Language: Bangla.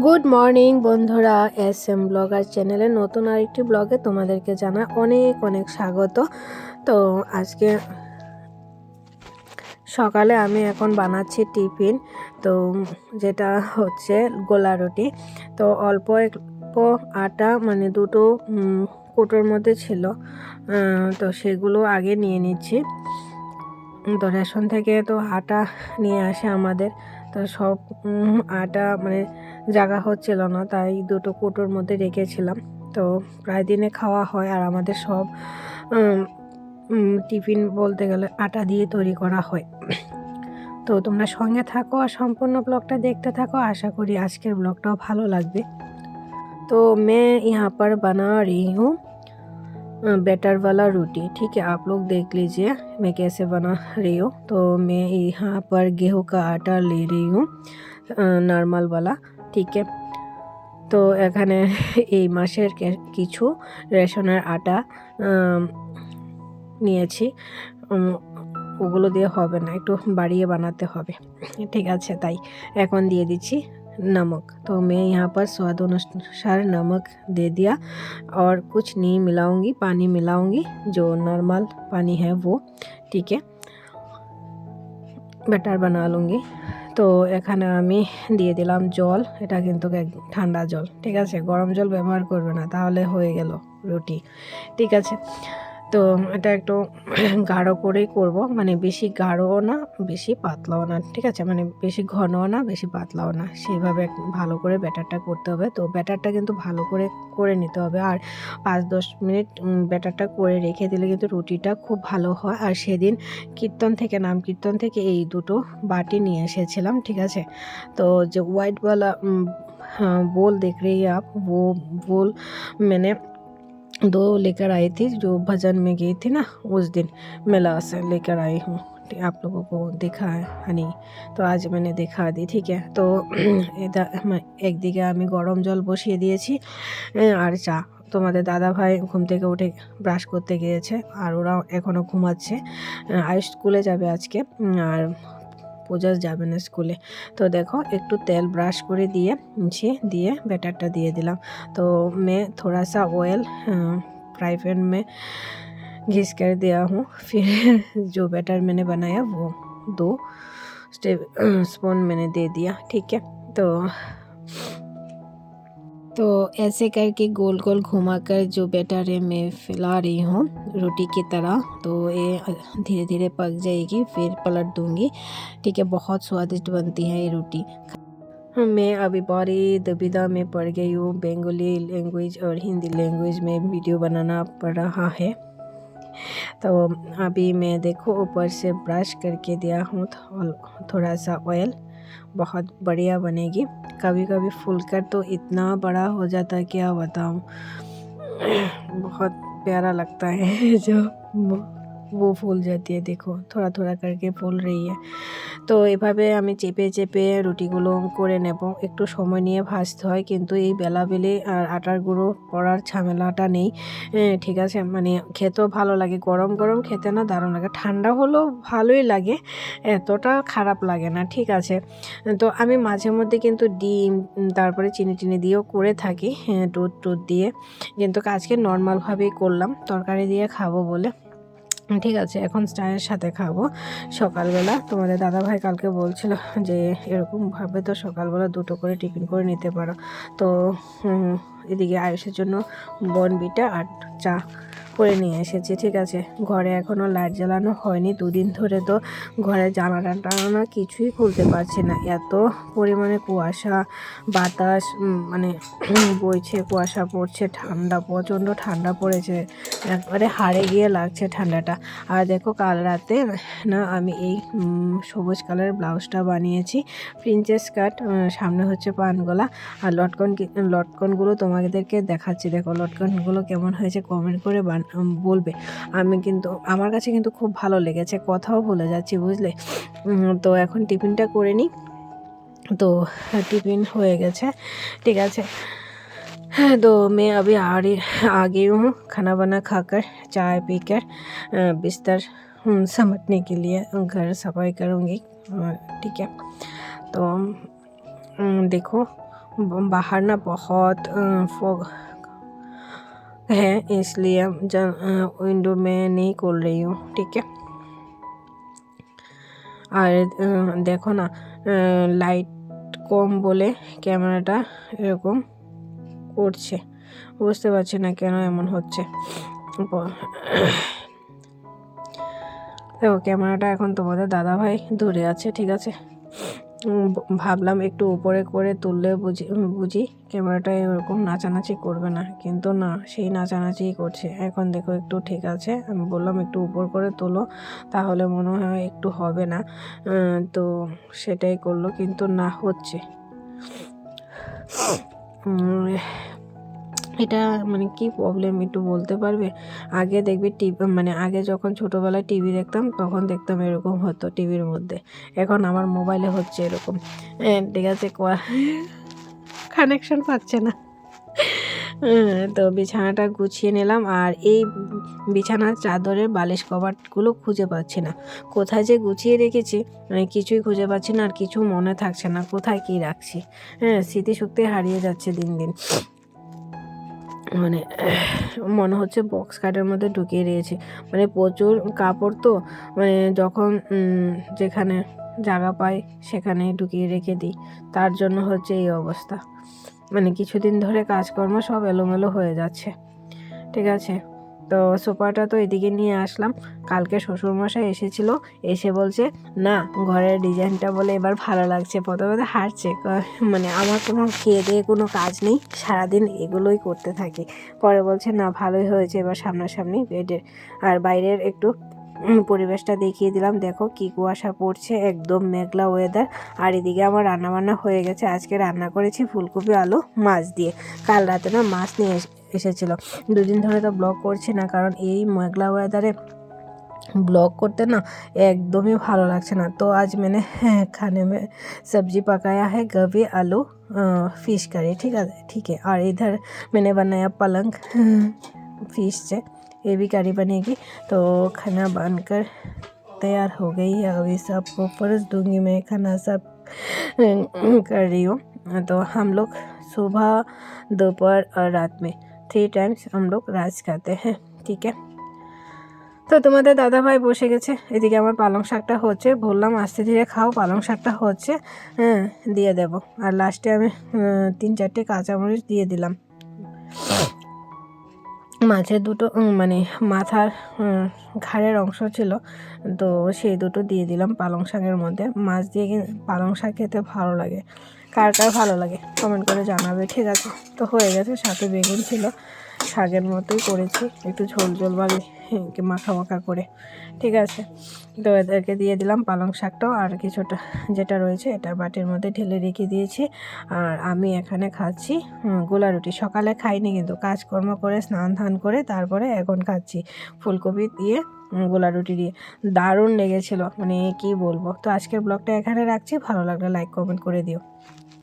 গুড মর্নিং বন্ধুরা এস এম ব্লগার চ্যানেলে নতুন আরেকটি ব্লগে তোমাদেরকে জানা অনেক অনেক স্বাগত। তো আজকে সকালে আমি এখন বানাচ্ছি টিফিন, তো যেটা হচ্ছে গোলা রুটি। তো অল্প অল্প আটা মানে দুটো কৌটোর মধ্যে ছিল তো সেগুলো আগে নিয়ে নিচ্ছি। তো রেশন থেকে তো আটা নিয়ে আসে আমাদের। তো সব আটা মানে জাগা হচ্ছিল না, তাই দুটো কুটোর মধ্যে রেখেছিলাম। তো প্রায় দিনে খাওয়া হয় আর আমাদের সব টিফিন বলতে গেলে আটা দিয়ে তৈরি করা হয়। তো তোমরা সঙ্গে থাকো আর সম্পূর্ণ ব্লগটা দেখতে থাকো, আশা করি আজকের ব্লগটাও ভালো লাগবে। তো মে ইহা পর বানা রিহু হুম बैटर वाला रोटी ठीक है आप लोग देख लीजिए मैं कैसे बना रही हूँ तो मैं यहाँ पर गेहूँ का आटा ले रही हूँ নর্মাল वाला ঠিক আছে তো এখানে এই মাসের কে- কিছু রেশনের আটা উম, নিয়েছি উম, ওগুলো দিয়ে হবে না একটু বাড়িয়ে বানাতে হবে ঠিক আছে তাই এখন দিয়ে দিচ্ছি नमक तो मैं यहाँ पर स्वाद अनुसार नमक दे दिया और कुछ नहीं मिलाऊंगी पानी मिलाऊंगी जो नॉर्मल पानी है वो ठीक है ব্যাটার বানা লুঙ্গি তো এখানে আমি দিয়ে দিলাম জল এটা কিন্তু এক- ঠান্ডা জল ঠিক আছে গরম জল ব্যবহার করবে না তাহলে হয়ে গেল রুটি ঠিক আছে তো এটা একটু গাঢ় করেই করব মানে বেশি গাঢ়ও না বেশি পাতলাও না ঠিক আছে মানে বেশি ঘনও না বেশি পাতলাও না সেইভাবে এক- ভালো করে ব্যাটারটা করতে হবে তো ব্যাটারটা কিন্তু ভালো করে করে নিতে হবে আর পাঁচ দশ মিনিট উম, ব্যাটারটা করে রেখে দিলে কিন্তু রুটিটা খুব ভালো হয় আর সেদিন কীর্তন থেকে নাম কীর্তন থেকে এই দুটো বাটি নিয়ে এসেছিলাম ঠিক আছে তো যে হোয়াইটওয়ালা बोल देख रही है आप वो बोल मैंने दो लेकर आई थी जो भजन में गई थी ना उस दिन मेला से लेकर आई हूँ ठीक, आप लोगों को दिखा है হানি তো আজ মানে দেখা দিই ঠিক আছে তো এটা আমার- একদিকে আমি গরম জল বসিয়ে দিয়েছি এ, আর চা তোমাদের দাদা ভাই ঘুম থেকে উঠে ব্রাশ করতে গিয়েছে আর ওরা এখনও ঘুমাচ্ছে আহ, আয়ুষ স্কুলে যাবে আজকে উম, আর পূজা যাবে না স্কুলে তো দেখো একটু তেল ব্রাশ করে দিয়ে মুছে দিয়ে ব্যাটারটা দিয়ে দিলাম तो मैं थोड़ा सा ऑयल फ्राई पैन में घिस कर दिया हूँ फिर जो बैटर मैंने बनाया वो दो स्टे स्पून मैंने दे दिया ठीक है तो तो ऐसे करके गोल गोल घुमाकर जो बैटर है, मैं फैला रही हूँ रोटी की तरह। तो ये धीरे धीरे पक जाएगी, फिर पलट दूँगी। ठीक है, बहुत स्वादिष्ट बनती है ये रोटी। मैं अभी बड़ी दुविधा में पड़ गई हूँ। बंगाली लैंग्वेज और हिंदी लैंग्वेज में वीडियो बनाना पड़ रहा है। तो अभी मैं देखो, ऊपर से ब्रश करके दिया हूँ थोड़ा सा ऑयल बहुत बढ़िया बनेगी। कभी कभी फुलकर तो इतना बड़ा हो जाता है, क्या बताऊँ। बहुत प्यारा लगता है जो वो- वो फूल जाती है देखो थोड़ा थोड़ा करके फूल रही है তো এভাবে আমি চেপে চেপে রুটিগুলো করে নেব একটু সময় নিয়ে ভাজতে হয় কিন্তু এই বেলাবেলি আর আটার গুঁড়ো পড়ার ঝামেলাটা নেই এ, ঠিক আছে মানে খেতেও ভালো লাগে গরম গরম খেতে না দারুণ লাগে ঠান্ডা হলেও ভালোই লাগে এতটা খারাপ লাগে না ঠিক আছে তো আমি মাঝে মধ্যে কিন্তু ডিম উম, তারপরে চিনি টিনি দিয়েও করে থাকি হ্যাঁ, দুধ টুধ দিয়ে কিন্তু আজকে নর্মালভাবেই করলাম তরকারি দিয়ে খাবো বলে ঠিক আছে, এখন চায়ের সাথে খাব। সকালবেলা তোমাদের দাদাভাই কালকে বলছিল যে এরকমভাবে তো সকালবেলা দুটো করে টিফিন করে নিতে পারো। তো এদিকে আয়ুষের জন্য বনবিটা আর চা। করে নিয়ে এসেছি, ঠিক আছে? ঘরে এখনও লাইট জ্বালানো হয়নি। দুদিন ধরে তো ঘরে জানালা টানানা কিছুই খুলতে পারছি না। এত পরিমাণে কুয়াশা, বাতাস মানে বইছে, কুয়াশা পড়ছে, ঠান্ডা, প্রচণ্ড ঠান্ডা পড়েছে। একবারে হাড়ে গিয়ে লাগছে ঠান্ডাটা। আর দেখো, কাল রাতে না আমি এই সবুজ কালারের ব্লাউজটা বানিয়েছি। প্রিন্সেস কাট সামনে হচ্ছে পানগলা আর লটকন লটকনগুলো তোমাদেরকে দেখাচ্ছি। দেখো, লটকনগুলো কেমন হয়েছে কমেন্ট করে বান- বলবে আমি কিন্তু আমার কাছে কিন্তু খুব ভালো লেগেছে কথাও ভুলে যাচ্ছি বুঝলে উম, তো এখন টিফিনটা করে নিই তো টিফিন হয়ে গেছে ঠিক আছে हाँ, तो मैं अभी आ रही आ गई हूँ खाना वाना खाकर चाय पीकर अ, बिस्तर हम्म, समेटने के लिए घर सफाई करूँगी अ, ठीक है तो अम, देखो ब- बाहर ना बहुत फॉग है इसलिए विंडो में नहीं खोल रही हूँ ठीक है আর আহ, দেখো না লাইট কম বলে ক্যামেরাটা এরকম করছে বুঝতে পারছি না কেন এমন হচ্ছে ব- দেখো ক্যামেরাটা এখন তোমাদের দাদাভাই ধরে আছে ঠিক আছে উম, ব- ভাবলাম একটু উপরে করে তুললে বুঝি বুঝি ক্যামেরাটা এরকম নাচানাচি করবে না। কিন্তু না, সেই নাচানাচিই করছে। এখন দেখো একটু ঠিক আছে। আমি বললাম একটু উপর করে তোলো, তাহলে মনে হয় একটু হবে না। তো সেটাই করল, কিন্তু না হচ্ছে। এটা মানে কি প্রবলেম একটু বলতে পারবে? আগে দেখবি টিভি মানে আগে যখন ছোটোবেলায় টিভি দেখতাম তখন দেখতাম এরকম হতো টিভির মধ্যে। এখন আমার মোবাইলে হচ্ছে এরকম। ঠিক আছে কানেকশন পাচ্ছে না। হ্যাঁ, তো বিছানাটা গুছিয়ে নিলাম আর এই বিছানার চাদরের বালিশ কভারগুলো খুঁজে পাচ্ছি না। কোথায় যে গুছিয়ে রেখেছি মানে কিছুই খুঁজে পাচ্ছি না আর কিছু মনে থাকছে না কোথায় কী রাখছি? হ্যাঁ স্মৃতিশক্তি হারিয়ে যাচ্ছে দিন দিন। মানে মনে হচ্ছে বক্স কাটের মধ্যে ঢুকিয়ে দিয়েছি। মানে প্রচুর কাপড় তো মানে যখন যেখানে জায়গা পাই সেখানে ঢুকিয়ে রেখে দিই। তার জন্য হচ্ছে এই অবস্থা। মানে কিছুদিন ধরে কাজকর্ম সব এলোমেলো হয়ে যাচ্ছে। ঠিক আছে? তো সোফাটা তো এদিকে নিয়ে আসলাম। কালকে শ্বশুরমশাই এসেছিল, এসে বলছে, না, ঘরের ডিজাইনটা বলে এবার ভালো লাগছে, প্রথমে তো হাঁটছে মানে আমার কোনো খেয়ে দিয়ে কোনো কাজ নেই, সারাদিন এগুলোই করতে থাকি। পরে বলছে, না, ভালোই হয়েছে এবার সামনাসামনি বেডের। আর বাইরের একটু পরিবেশটা দেখিয়ে দিলাম, দেখো কি কুয়াশা পড়ছে, একদম মেঘলা ওয়েদার আর এদিকে আমার রান্নাবান্না হয়ে গেছে, আজকে রান্না করেছি ফুলকপি, আলু, মাছ দিয়ে। কাল রাতে না মাছ নিয়ে এসেছিলো দুদিন ধরে তো ব্লগ করছি না কারণ এই মেঘলা ওয়েদারে ব্লগ করতে না एकदम ভালো লাগছে না তো आज मैंने खाने में सब्जी पकाया है गोभी आलू फिश करी ठीक है ठीक है और इधर मैंने बनाया पलंग फिश से ये भी करी बनेगी तो खाना बनकर तैयार हो गई है अभी सबको परोस दूंगी मैं खाना सब कर रही हूँ तो हम लोग सुबह दोपहर और रात में थ्री टाइम्स हम लोग राज खाते हैं ठीक है তো তোমাদের দাদা ভাই বসে গেছে এদিকে আমার পালং শাকটা হচ্ছে বললাম আস্তে ধীরে খাও পালং শাকটা হচ্ছে হ্যাঁ দিয়ে দেব আর লাস্টে আমি উম, তিন চারটে কাঁচামরিচ দিয়ে দিলাম মাছের দুটো মানে মাথার ঘাড়ের অংশ ছিল, তো সেই দুটো দিয়ে দিলাম পালং শাকের মধ্যে। মাছ দিয়ে পালং শাক খেতে ভালো লাগে। কার কার ভালো লাগে? কমেন্ট করে জানাবে। ঠিক আছে, তো হয়ে গেছে, সাথে বেগুন ছিল। শাকের মতোই করেছি, একটু ঝোল ঝোল বা মাখা মাখা করে, ঠিক আছে? তো এদেরকে দিয়ে দিলাম পালং শাকটাও আর কিছুটা যেটা রয়েছে এটা বাটির মধ্যে ঢেলে রেখে দিয়েছি। আর আমি এখানে খাচ্ছি গোলা রুটি। সকালে খাইনি কিন্তু, কাজকর্ম করে, স্নান ধান করে, তারপরে এখন খাচ্ছি ফুলকপি দিয়ে গোলা রুটি দিয়ে। দারুণ লেগেছিল মানে কি বলব? তো আজকের ব্লগটা এখানে রাখছি, ভালো লাগলে লাইক কমেন্ট করে দিও।